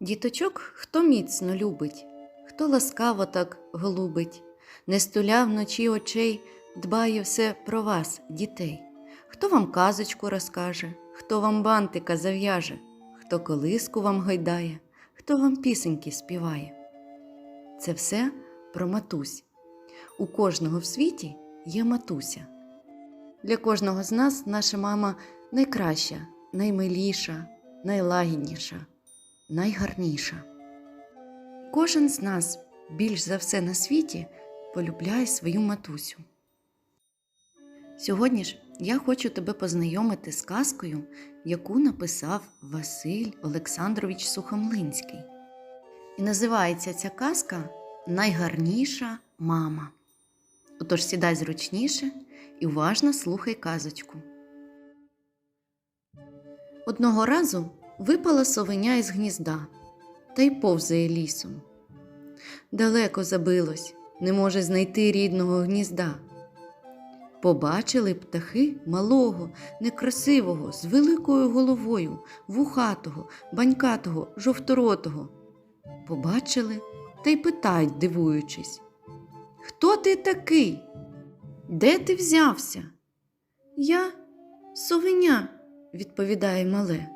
Діточок хто міцно любить, хто ласкаво так голубить, не стуля вночі очей, дбає все про вас, дітей. Хто вам казочку розкаже, хто вам бантика зав'яже, хто колиску вам гойдає, хто вам пісеньки співає. Це все про матусь. У кожного в світі є матуся. Для кожного з нас наша мама найкраща, наймиліша, найлагідніша, найгарніша. Кожен з нас більш за все на світі полюбляє свою матусю. Сьогодні ж я хочу тебе познайомити з казкою, яку написав Василь Олександрович Сухомлинський. І називається ця казка Найгарніша мама. Отож сідай зручніше і уважно слухай казочку. Одного разу випала совеня із гнізда та й повзає лісом. Далеко забилось, не може знайти рідного гнізда. Побачили птахи малого, некрасивого, з великою головою, вухатого, банькатого, жовторотого. Побачили та й питають, дивуючись. Хто ти такий? Де ти взявся? Я совеня, відповідає мале.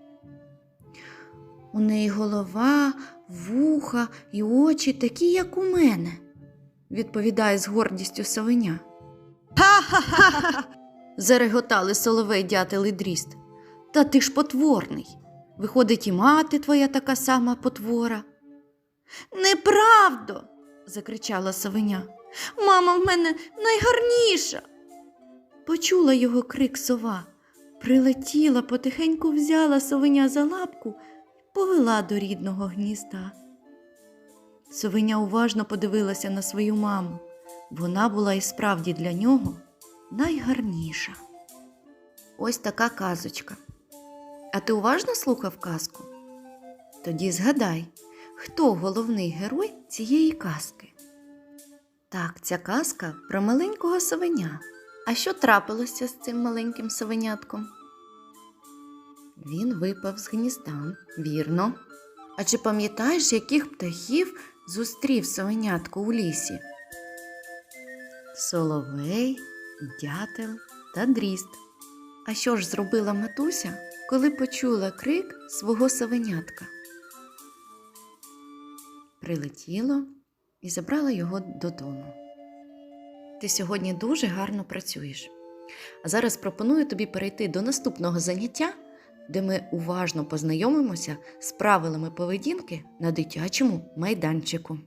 У неї голова, вуха і очі такі, як у мене, відповідає з гордістю совеня. Ха-ха-ха. зареготали соловей дятел і дріст. Та ти ж потворний. Виходить, і мати твоя така сама потвора. Неправдо. закричала совеня. Мама в мене найгарніша. Почула його крик сова, прилетіла, потихеньку взяла совеня за лапку повела до рідного гнізда. Совеня уважно подивилася на свою маму. Вона була і справді для нього найгарніша. Ось така казочка. А ти уважно слухав казку? Тоді згадай, хто головний герой цієї казки. Так, ця казка про маленького совеня. А що трапилося з цим маленьким совенятком? Він випав з гнізда, вірно. А чи пам'ятаєш, яких птахів зустрів совенятко у лісі? Соловей, дятел та дріст. А що ж зробила матуся, коли почула крик свого совенятка? Прилетіло і забрала його додому. Ти сьогодні дуже гарно працюєш. А зараз пропоную тобі перейти до наступного заняття, де ми уважно познайомимося з правилами поведінки на дитячому майданчику.